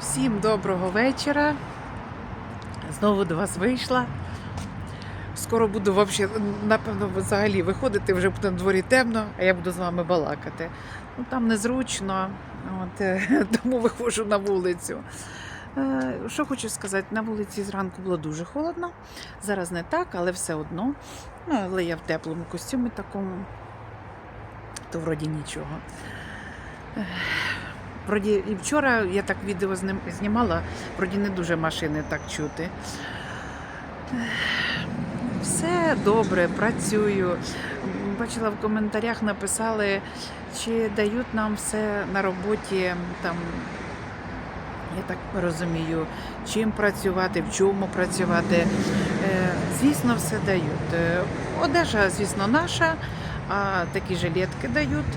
Всім доброго вечора. Знову до вас вийшла. Скоро буду вообще, напевно, взагалі виходити, вже буде на дворі темно, а я буду з вами балакати. Ну, там незручно, от, е, тому виходжу на вулицю. Е, Що хочу сказати, на вулиці зранку було дуже холодно. Зараз не так, але все одно. Ну, але я в теплому костюмі такому, то вроді нічого. Вроді і вчора я так відео знім- знімала, вроді не дуже машини так чути. Все добре, працюю. Бачила в коментарях, написали, чи дають нам все на роботі там. Я так розумію, чим працювати, в чому працювати. Е, Звісно, все дають. Е, Одежа, звісно, наша, а такі жилетки дають.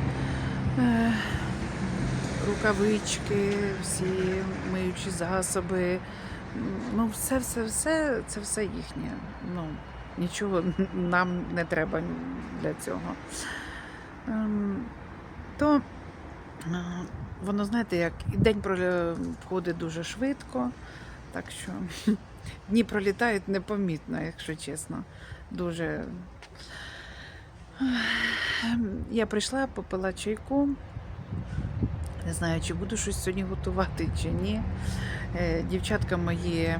Рукавички, всі миючі засоби. Ну, все, все, все, це все їхнє. Ну, нічого нам не треба для цього. Ем, То е, воно, знаєте, як і день проходить дуже швидко, так що дні пролітають непомітно, якщо чесно. Дуже. Ем, Я прийшла, попила чайку. Не знаю, чи буду щось сьогодні готувати, чи ні. Е, Дівчатка мої е,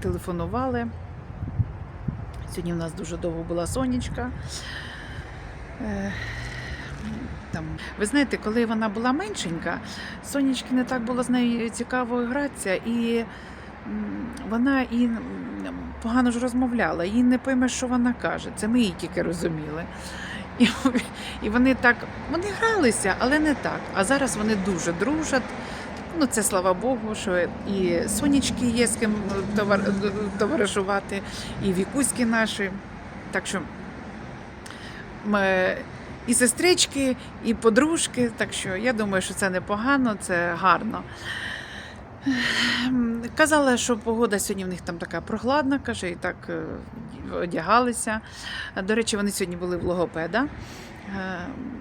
телефонували. Сьогодні в нас дуже довго була сонячка. Е, Там. Ви знаєте, коли вона була меншенька, сонячки не так було з нею цікаво гратися, і вона і погано ж розмовляла, їй не пойме, що вона каже. Це ми її тільки розуміли. І, і вони так вони гралися, але не так. А зараз вони дуже дружать. Ну, це слава Богу, що і сонячки є з ким товар, товаришувати, і вікуськи наші. Так що ми і сестрички, і подружки. Так що я думаю, що це непогано, це гарно. Ем, Казала, що погода сьогодні в них там така прохладна, каже, і так е, одягалися. До речі, вони сьогодні були в логопеда. Ем,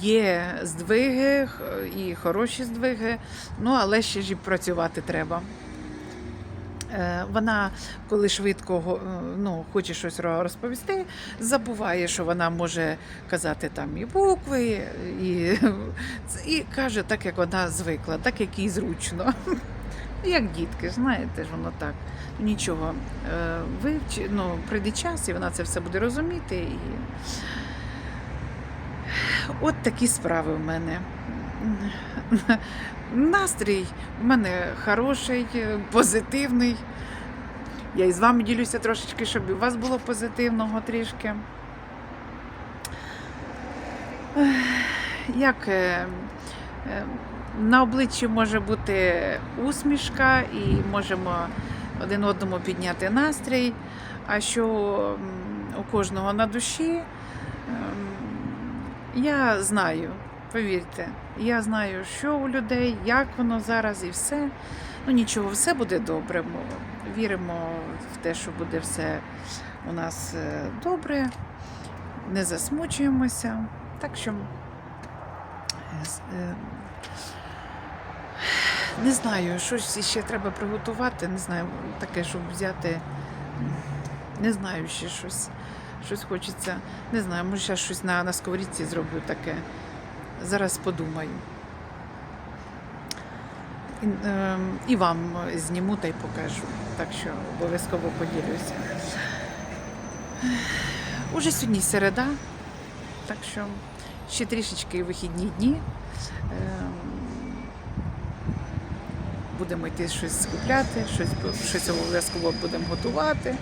Є здвиги і хороші здвиги, ну але ще ж і працювати треба. Е, Вона, коли швидко е, ну, хоче щось розповісти, забуває, що вона може казати там і букви, і, і каже так, як вона звикла, так, як їй зручно. Як дітки, знаєте ж, воно так. Нічого. Е, Вивчи, ну, прийде час, і вона це все буде розуміти. І... От такі справи в мене. Настрій в мене хороший, позитивний. Я і з вами ділюся трошечки, щоб і у вас було позитивного трішки. Як е, е, на обличчі може бути усмішка, і можемо один одному підняти настрій. А що у кожного на душі, ем, я знаю, повірте, я знаю, що у людей, як воно зараз і все. Ну нічого, все буде добре. Віримо в те, що буде все у нас е, добре, не засмучуємося. Так що е, е, не знаю, щось ще треба приготувати, не знаю, таке, щоб взяти. Не знаю, ще щось. Щось хочеться. Не знаю, може, зараз щось на, на сковорідці зроблю таке. Зараз подумаю. І, е, і вам зніму та й покажу. Так що обов'язково поділюся. Уже сьогодні середа, так що ще трішечки вихідні дні. Ем, Будемо йти щось скупляти, щось, щось обов'язково будемо готувати.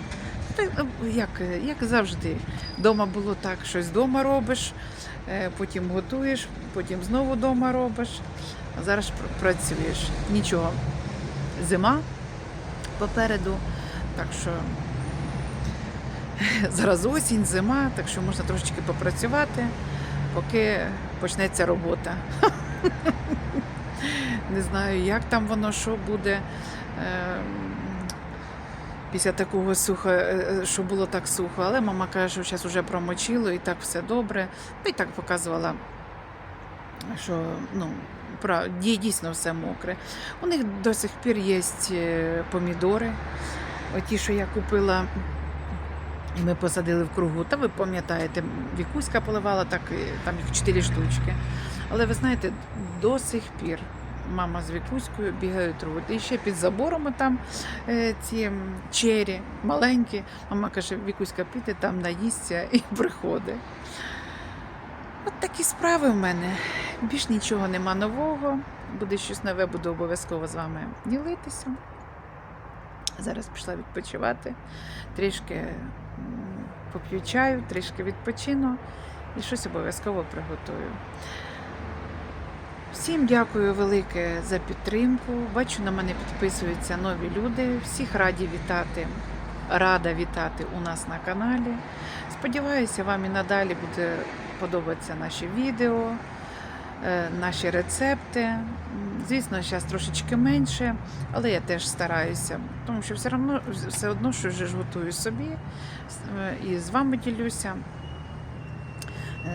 Та, е, як, як завжди, дома було так, щось вдома робиш, е, потім готуєш, потім знову вдома робиш, а зараз працюєш. Нічого. Зима попереду, так що зараз осінь, зима, так що можна трошечки попрацювати, поки почнеться робота. Не знаю, як там воно, що буде. Після такого сухо, е, що було так сухо, але мама каже, що зараз вже промочило і так все добре. Ну і так показувала, що ну, дійсно все мокре. У них до сих пір є е, помідори. Оті, що я купила, ми посадили в кругу. Та ви пам'ятаєте, Вікуська поливала, так там їх чотири штучки. Але ви знаєте, до сих пір мама з Вікуською бігають рвуть. І ще під забором там е, ці чері маленькі. Мама каже, Вікуська піде там наїсться і приходить. От такі справи в мене. Більш нічого нема нового. Буде щось нове, буду обов'язково з вами ділитися. Зараз пішла відпочивати, трішки поп'ю чаю, трішки відпочину і щось обов'язково приготую. Всім дякую велике за підтримку. Бачу, на мене підписуються нові люди. Всіх раді вітати, рада вітати у нас на каналі. Сподіваюся, вам і надалі буде подобатися наші відео, е, наші рецепти. Звісно, зараз трошечки менше, але я теж стараюся, тому що все одно, все одно що ж готую собі е, і з вами ділюся.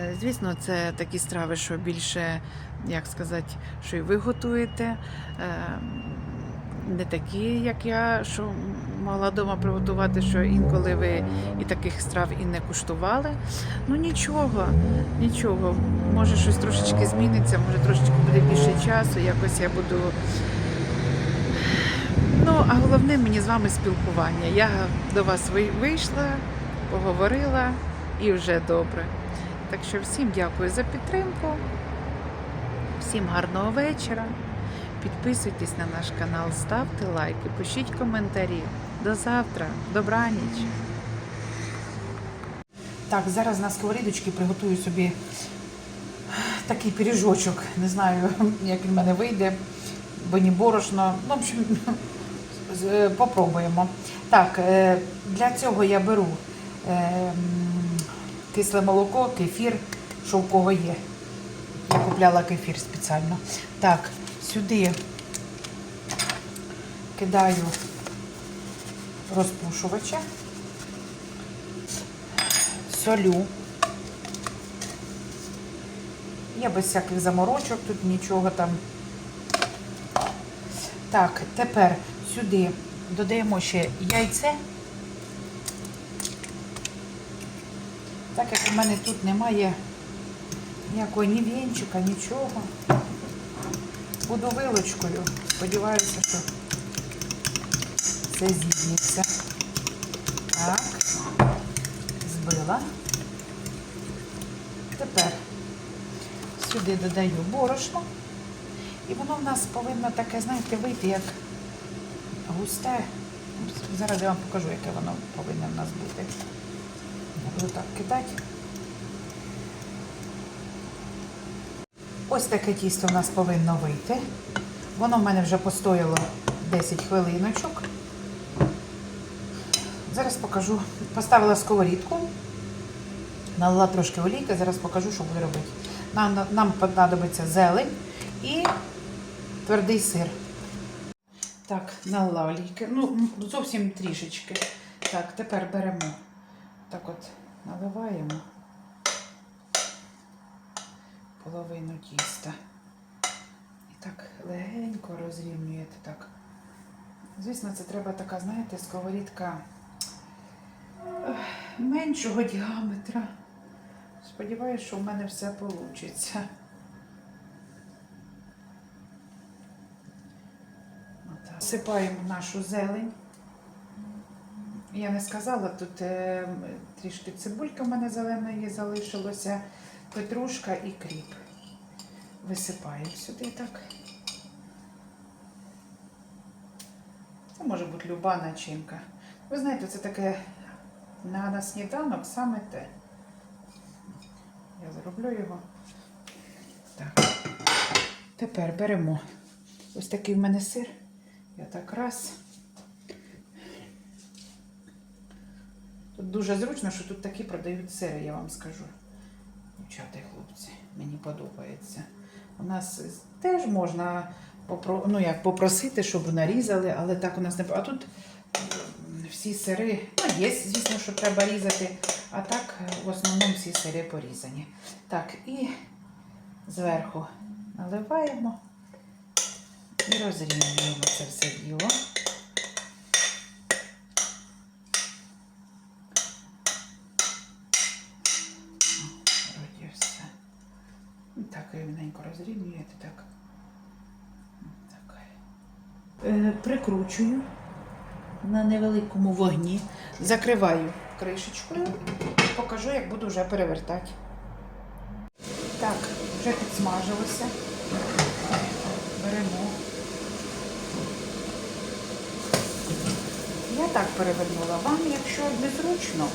Е, Звісно, це такі страви, що більше, як сказати, що і ви готуєте. е, Не такі, як я, що могла вдома приготувати, що інколи ви і таких страв і не куштували. Ну нічого, нічого. Може щось трошечки зміниться, може трошечки буде більше часу, якось я буду. Ну, а головне мені з вами спілкування. Я до вас вийшла, поговорила і вже добре. Так що всім дякую за підтримку, всім гарного вечора. Підписуйтесь на наш канал, ставте лайки, пишіть коментарі. До завтра, добраніч. Так, зараз на сковорідочці приготую собі такий пиріжочок. Не знаю, як він мене вийде, бо ні борошно. Ну, в общем, е, попробуємо. Так, е, для цього я беру е, кисле молоко, кефір, що в кого є. Я купляла кефір спеціально. Так, сюди кидаю розпушувача, солю. Я без всяких заморочок, тут нічого там. Так, тепер сюди додаємо ще яйце. Так як у мене тут немає ніякого ні вінчика, нічого. Буду вилочкою. Сподіваюся, що це зіб'ється. Так, збила. Тепер сюди додаю борошно. І воно в нас повинно таке, знаєте, вийти як густе. Зараз я вам покажу, яке воно повинно в нас бути. Буду так кидати. Ось таке тісто в нас повинно вийти. Воно в мене вже постояло 10 хвилиночок. Зараз покажу. Поставила сковорідку, налила трошки олійки, зараз покажу, що буду робити. Нам, нам понадобиться зелень і твердий сир. Так, налила олійки. Ну, зовсім трішечки. Так, тепер беремо. Так от наливаємо половину тіста. І так легенько розрівнюєте так. Звісно, це треба така, знаєте, сковорідка меншого діаметра. Сподіваюсь, що в мене все вийде. Сипаємо нашу зелень. Я не сказала, тут е, трішки цибулька в мене зеленої залишилося, петрушка і кріп. Висипаємо сюди так. Це може бути люба начинка. Ви знаєте, це таке на, на сніданок саме те. Я зроблю його. Так. Тепер беремо ось такий в мене сир. Я так раз. Дуже зручно, що тут такі продають сири, я вам скажу. Дівчата і хлопці, мені подобається. У нас теж можна попро... ну, як, попросити, щоб нарізали, але так у нас не. А тут всі сири, ну, є, звісно, що треба різати, а так в основному всі сири порізані. Так, і зверху наливаємо. І розрівнюємо це все діло. Рівненько розрівнюєте, так. так. Е, прикручую на невеликому вогні, закриваю кришечкою, покажу, як буду вже перевертати. Так, вже підсмажилося. Беремо. Я так перевернула. Вам, якщо незручно,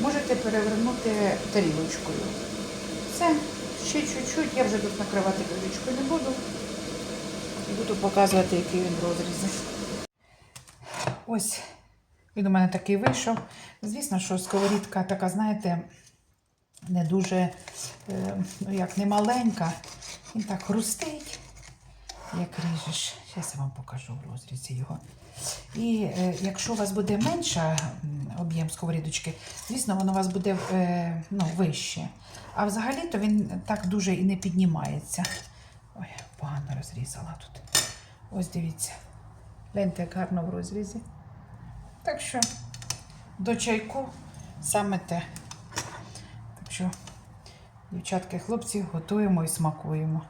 можете перевернути тарілочкою. Все, ще чуть-чуть, я вже тут накривати кришечкою не буду. І буду показувати, який він розріз. Ось він у мене такий вийшов. Звісно, що сковорідка така, знаєте, не дуже, е, ну як не маленька. Він так хрустить, як ріжеш. Зараз я вам покажу в розрізі його. І е, якщо у вас буде менша об'єм сковорідочки, звісно, воно у вас буде е, ну, вище. А взагалі-то він так дуже і не піднімається. Ой, погано розрізала тут. Ось дивіться. Гляньте, як гарно в розрізі. Так що до чайку саме те. Так що, дівчатки, хлопці, готуємо і смакуємо.